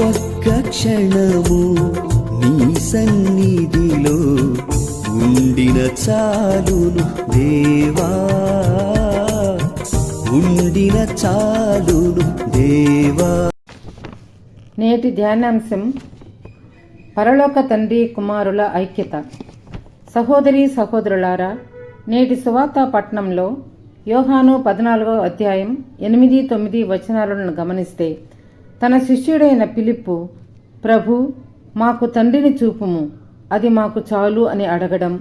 ఒక్క క్షణము నీ సన్నిధిలో ఉండిన చాలును దేవా. ఉండిన చాలును దేవా. నేటి ధ్యానాంశం పరలోక తండ్రి కుమారుల ఐక్యత. సహోదరి సహోదరులారా నేటి సువార్త పట్నంలో యోహాను పద్నాలుగో అధ్యాయం ఎనిమిది తొమ్మిది వచనాలను గమనిస్తే తన శిష్యుడైన పిలిప్పు ప్రభు మాకు తండ్రిని చూపుము అది మాకు చాలు అని అడగడం.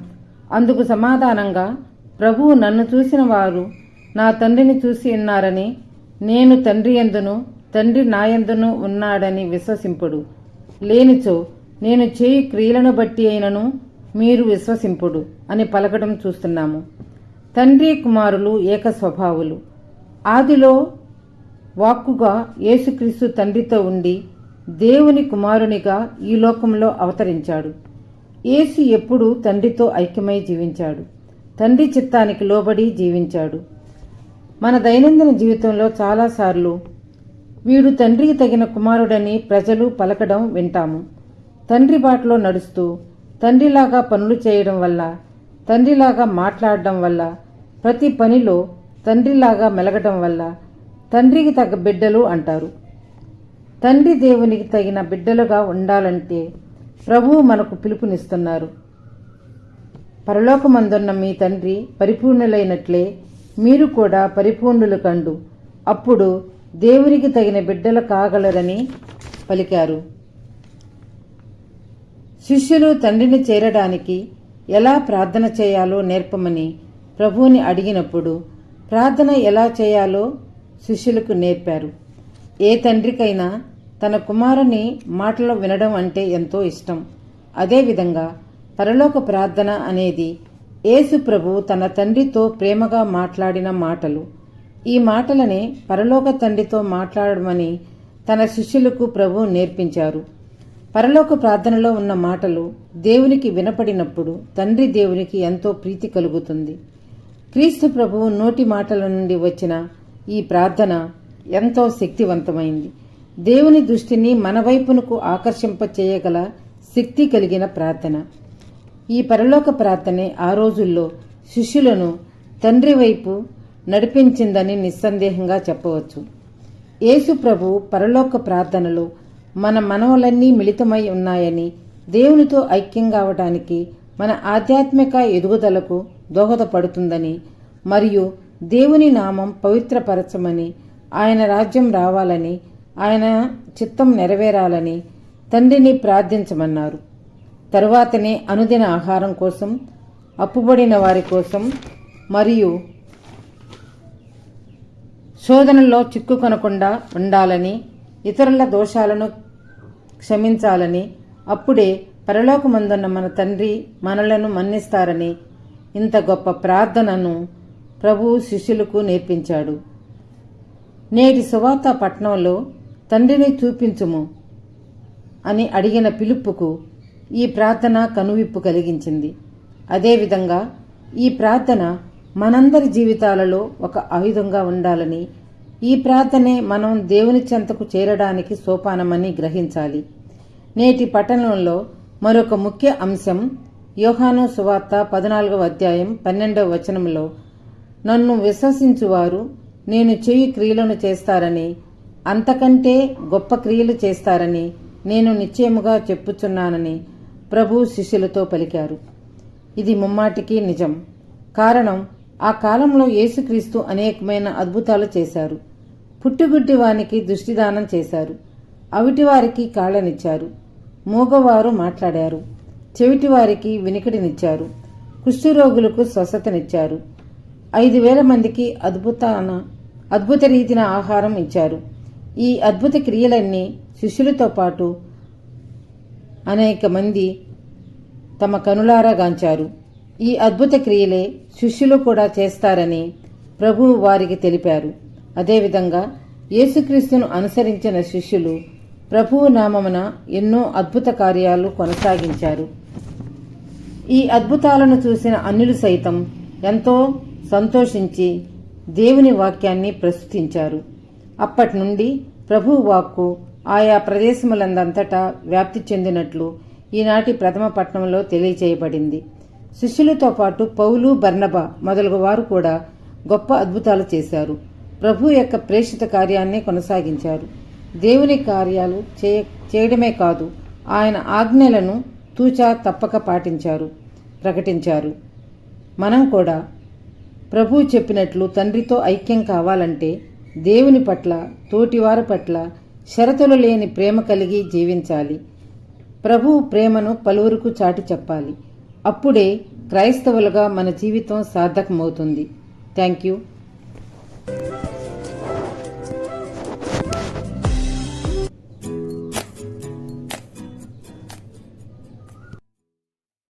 అందుకు సమాధానంగా ప్రభువు నన్ను చూసిన వారు నా తండ్రిని చూసి ఉన్నారని నేను తండ్రి ఎందును తండ్రి నాయందును ఉన్నాడని విశ్వసింపుడు. లేనిచో నేను చేయి క్రియలను బట్టి అయినను మీరు విశ్వసింపుడు అని పలకడం చూస్తున్నాము. తండ్రి కుమారులు ఏక స్వభావులు ఆదిలో వాక్కుగా యేసుక్రీస్తు తండ్రితో ఉండి దేవుని కుమారునిగా ఈ లోకంలో అవతరించాడు. యేసు ఎప్పుడూ తండ్రితో ఐక్యమై జీవించాడు. తండ్రి చిత్తానికి లోబడి జీవించాడు. మన దైనందిన జీవితంలో చాలాసార్లు వీడు తండ్రికి తగిన కుమారుడని ప్రజలు పలకడం వింటాము. తండ్రి బాటలో నడుస్తూ తండ్రిలాగా పనులు చేయడం వల్ల తండ్రిలాగా మాట్లాడడం వల్ల ప్రతి పనిలో తండ్రిలాగా మెలగడం వల్ల తండ్రికి తగ్గ బిడ్డలు అంటారు. తండ్రి దేవునికి తగిన బిడ్డలుగా ఉండాలంటే ప్రభువు మనకు పిలుపునిస్తున్నారు. పరలోకమందున్న మీ తండ్రి పరిపూర్ణులైనట్లే మీరు కూడా పరిపూర్ణులు కండు. అప్పుడు దేవునికి తగిన బిడ్డలు కాగలరని పలికారు. శిష్యులు తండ్రిని చేరడానికి ఎలా ప్రార్థన చేయాలో నేర్పమని ప్రభువుని అడిగినప్పుడు ప్రార్థన ఎలా చేయాలో శిష్యులకు నేర్పారు. ఏ తండ్రికైనా తన కుమారుని మాటలు వినడం అంటే ఎంతో ఇష్టం. అదేవిధంగా పరలోక ప్రార్థన అనేది యేసు ప్రభు తన తండ్రితో ప్రేమగా మాట్లాడిన మాటలు. ఈ మాటలనే పరలోక తండ్రితో మాట్లాడమని తన శిష్యులకు ప్రభు నేర్పించారు. పరలోక ప్రార్థనలో ఉన్న మాటలు దేవునికి వినపడినప్పుడు తండ్రి దేవునికి ఎంతో ప్రీతి కలుగుతుంది. క్రీస్తు ప్రభువు నోటి మాటల నుండి వచ్చిన ఈ ప్రార్థన ఎంతో శక్తివంతమైంది. దేవుని దృష్టిని మన వైపునకు ఆకర్షింప చేయగల శక్తి కలిగిన ప్రార్థన. ఈ పరలోక ప్రార్థనే ఆ రోజుల్లో శిష్యులను తండ్రి వైపు నడిపించిందని నిస్సందేహంగా చెప్పవచ్చు. యేసు ప్రభు పరలోక ప్రార్థనలో మన మనవలన్నీ మిళితమై ఉన్నాయని దేవునితో ఐక్యం కావడానికి మన ఆధ్యాత్మిక ఎదుగుదలకు దోహదపడుతుందని మరియు దేవుని నామం పవిత్రపరచమని ఆయన రాజ్యం రావాలని ఆయన చిత్తం నెరవేరాలని తండ్రిని ప్రార్థించమన్నారు. తరువాతనే అనుదిన ఆహారం కోసం అప్పుబడిన వారి కోసం మరియు శోధనలో చిక్కుకొనకుండా ఉండాలని ఇతరుల దోషాలను క్షమించాలని అప్పుడే పరలోకమందున్న మన తండ్రి మనలను మన్నిస్తారని ఇంత గొప్ప ప్రార్థనను ప్రభువు శిష్యులకు నేర్పించాడు. నేటి సువార్త పట్టణంలో తండ్రిని చూపించుము అని అడిగిన పిలుపుకు ఈ ప్రార్థన కనువిప్పు కలిగించింది. అదేవిధంగా ఈ ప్రార్థన మనందరి జీవితాలలో ఒక ఆయుధంగా ఉండాలని ఈ ప్రార్థనే మనం దేవుని చెంతకు చేరడానికి సోపానమని గ్రహించాలి. నేటి పట్టణంలో మరొక ముఖ్య అంశం యోహాను సువార్త పద్నాలుగవ అధ్యాయం పన్నెండవ వచనంలో నన్ను విశ్వసించువారు నేను చెయ్యి క్రియలను చేస్తారని అంతకంటే గొప్ప క్రియలు చేస్తారని నేను నిశ్చయముగా చెప్పుచున్నానని ప్రభు శిష్యులతో పలికారు. ఇది ముమ్మాటికి నిజం. కారణం ఆ కాలంలో యేసుక్రీస్తు అనేకమైన అద్భుతాలు చేశారు. పుట్టుగుడ్డి వానికి దృష్టిదానం చేశారు. అవిటివారికి కాళ్ళనిచ్చారు. మూగవారు మాట్లాడారు. చెవిటివారికి వినికిడినిచ్చారు. కుష్ఠరోగులకు స్వస్థతనిచ్చారు. ఐదు వేల మందికి అద్భుతాన అద్భుత రీతిన ఆహారం ఇచ్చారు. ఈ అద్భుత క్రియలన్నీ శిష్యులతో పాటు అనేక మంది తమ కనులారా గాంచారు. ఈ అద్భుత క్రియలే శిష్యులు కూడా చేస్తారని ప్రభువు వారికి తెలిపారు. అదేవిధంగా యేసుక్రీస్తును అనుసరించిన శిష్యులు ప్రభువు నామమున ఎన్నో అద్భుత కార్యాలు కొనసాగించారు. ఈ అద్భుతాలను చూసిన అన్యులు సైతం ఎంతో సంతోషించి దేవుని వాక్యాన్ని ప్రస్తుతించారు. అప్పటి నుండి ప్రభు వాక్కు ఆయా ప్రదేశములందంతటా వ్యాప్తి చెందినట్లు ఈనాటి ప్రథమ పట్టణంలో తెలియచేయబడింది. శిష్యులతో పాటు పౌలు బర్నబ మొదలగు వారు కూడా గొప్ప అద్భుతాలు చేశారు. ప్రభు యొక్క ప్రేషిత కార్యాన్ని కొనసాగించారు. దేవుని కార్యాలు చేయ చేయడమే కాదు ఆయన ఆజ్ఞలను తూచా తప్పక పాటించారు ప్రకటించారు. మనం కూడా ప్రభు చెప్పినట్లు తండ్రితో ఐక్యం కావాలంటే దేవుని పట్ల తోటివారి పట్ల షరతులు లేని ప్రేమ కలిగి జీవించాలి. ప్రభు ప్రేమను పలువురుకు చాటి చెప్పాలి. అప్పుడే క్రైస్తవులుగా మన జీవితం సార్థకమవుతుంది. Thank you.